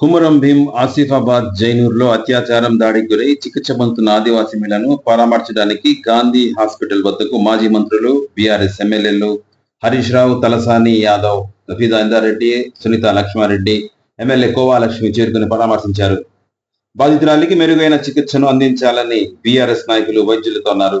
కుమరం భీం ఆసిఫాబాద్ జైనూర్లో అత్యాచారం దాడికి గురై చికిత్స పొందుతున్న ఆదివాసీ మహిళను పరామర్శడానికి గాంధీ హాస్పిటల్ వద్దకు మాజీ మంత్రులు బీఆర్ఎస్ ఎమ్మెల్యేలు హరీష్ రావు తలసాని యాదవ్ లఫీదా సునీత లక్ష్మారెడ్డి ఎమ్మెల్యే కోవాలక్ష్మి చేరుకుని పరామర్శించారు. బాధితురాలికి మెరుగైన చికిత్సను అందించాలని బీఆర్ఎస్ నాయకులు వైద్యులతో అన్నారు.